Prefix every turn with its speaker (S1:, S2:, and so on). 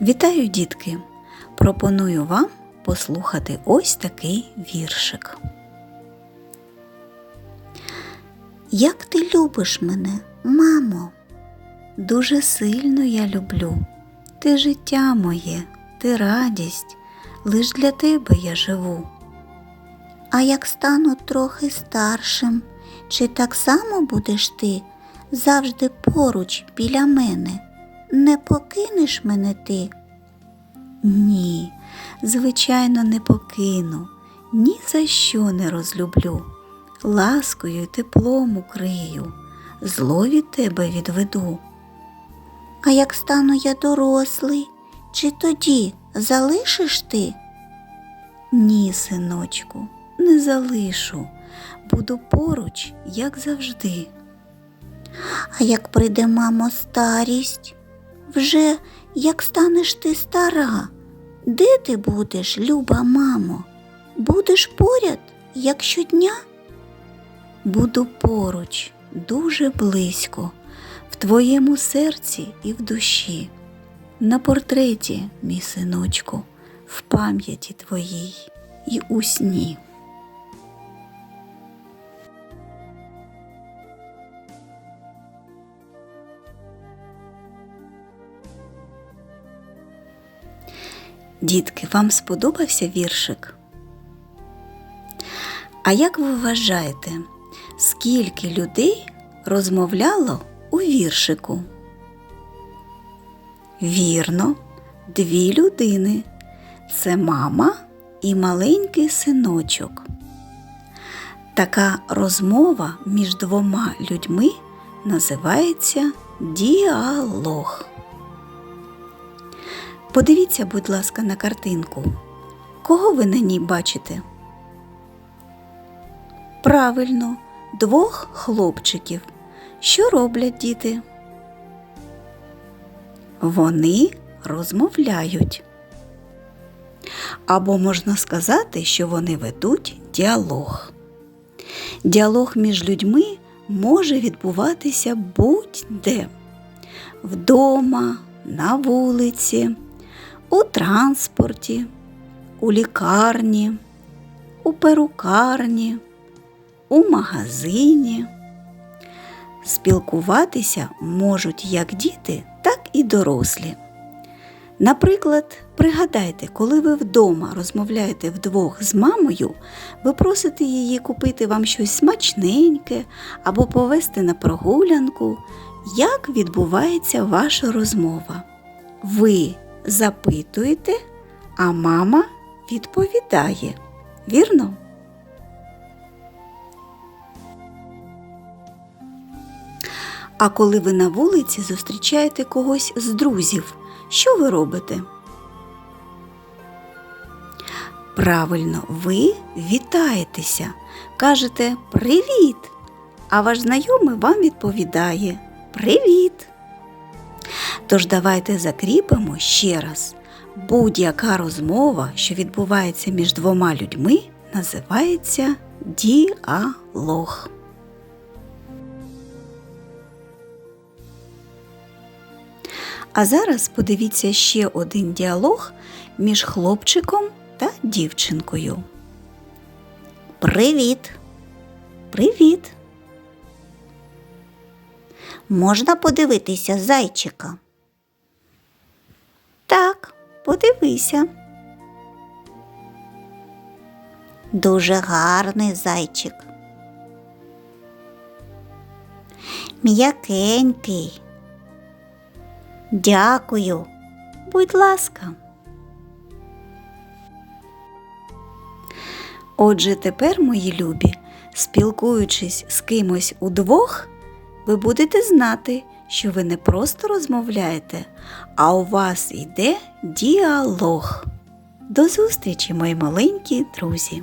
S1: Вітаю, дітки! Пропоную вам послухати ось такий віршик. Як ти любиш мене, мамо? Дуже сильно я люблю. Ти життя моє, ти радість, лиш для тебе я живу. А як стану трохи старшим, чи так само будеш ти завжди поруч біля мене? Не покинеш мене ти? Ні, звичайно, не покину, ні за що не розлюблю. Ласкою й теплом укрию, зло від тебе відведу. А як стану я дорослий, чи тоді залишиш ти? Ні, синочку, не залишу, буду поруч, як завжди. А як прийде, мамо, старість? Вже як станеш ти стара, де ти будеш, люба мамо? Будеш поряд, як щодня? Буду поруч, дуже близько, в твоєму серці і в душі, на портреті, мій синочку, в пам'яті твоїй і у сні. Дітки, вам сподобався віршик? А як ви вважаєте, скільки людей розмовляло у віршику? Вірно, дві людини. Це мама і маленький синочок. Така розмова між двома людьми називається діалог. Подивіться, будь ласка, на картинку. Кого ви на ній бачите? Правильно, двох хлопчиків. Що роблять діти? Вони розмовляють. Або можна сказати, що вони ведуть діалог. Діалог між людьми може відбуватися будь-де вдома, на вулиці, у транспорті, у лікарні, у перукарні, у магазині. Спілкуватися можуть як діти, так і дорослі. Наприклад, пригадайте, коли ви вдома розмовляєте вдвох з мамою, ви просите її купити вам щось смачненьке або повести на прогулянку. Як відбувається ваша розмова? Ви запитуєте, а мама відповідає. Вірно? А коли ви на вулиці зустрічаєте когось з друзів, що ви робите? Правильно, ви вітаєтеся, кажете Привіт! А ваш знайомий вам відповідає Привіт! Тож давайте закріпимо ще раз. Будь-яка розмова, що відбувається між двома людьми, називається діалог. А зараз подивіться ще один діалог між хлопчиком та дівчинкою. Привіт! Привіт! Можна подивитися зайчика? Подивися. Дуже гарний зайчик. М'якенький. Дякую. Будь ласка. Отже, тепер, мої любі, спілкуючись з кимось удвох, ви будете знати, що ви не просто розмовляєте, а у вас йде діалог. До зустрічі, мої маленькі друзі!